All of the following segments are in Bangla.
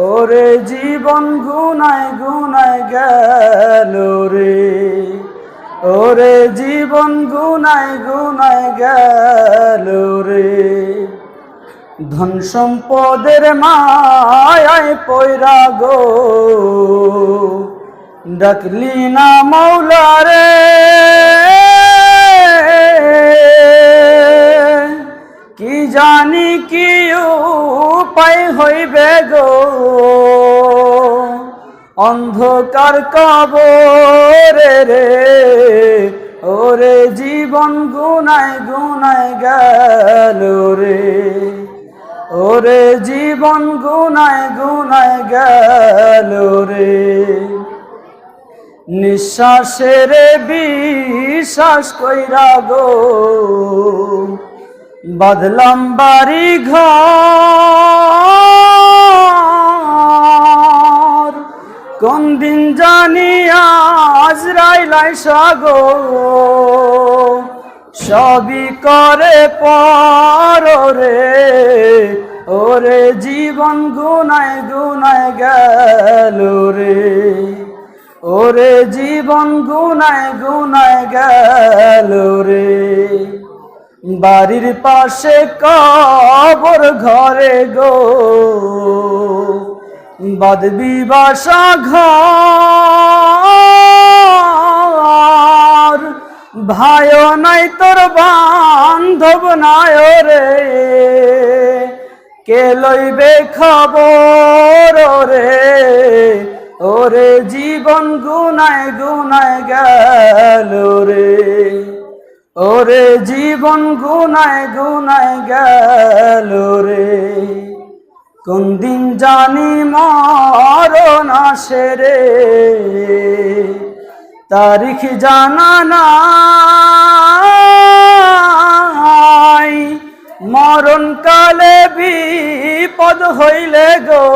ওরে জীবন গুনায় গুনায় গেল রে। ওরে জীবন গুনায় গুনায় গেল রে। ধন সম্পদের মায়ায় পয়রা গো। ডাকলি না মৌলারে কি উপায় হইবে গো। অন্ধকার কবরে রে, ওরে জীবন গুনায় গুনায় গেল রে। ওরে জীবন গুনায় গুনায় গেল রে। নিঃশ্বাসের বিশ্বাস কইরা গো, বদলাম বাড়ি ঘর। কোন দিন জানি আজ রাইলাই সাগো সবই করে পর ওরে জীবন গুনায় গুনায় গেল রে। ওরে জীবন গুনায় গুনায় গেল রে। বাড়ির পাশে কবর ঘরে গো। বাদবি বাসা ঘর ভাইও নাই তোর বান্ধব নাই রে কে লইবে খবর রে ওরে জীবন গুনায় গুনায় গেল রে। ওরে জীবন গুনায় গুনায় গেল রে। কোন দিন জানি মরণ আসে রে? তারিখ জানা নাই। মরণ কালে বিপদ হইলে গো।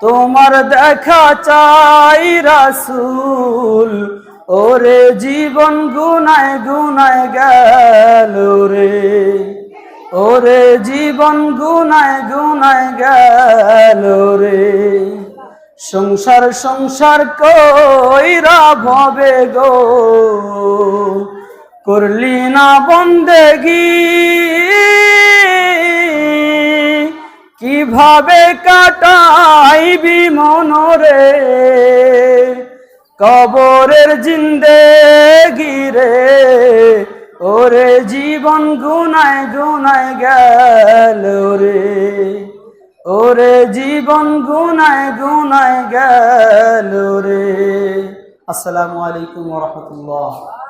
তোমার দেখা চাই রাসুল। ওরে জীবন গুনায় গুনায় গেল রে। ওরে জীবন গুনায় গুনায় গেল রে। সংসার সংসার কইরা ভবে গো। করলি না বন্দেগি। কীভাবে কাটাইবি মনরে? কবরের জিন্দেগি রে। ওরে জীবন গুনায় গুনায় গেল রে। ওরে জীবন গুনায় গুনায় গেল রে। আসসালামু আলাইকুম রহমতুল্লাহ।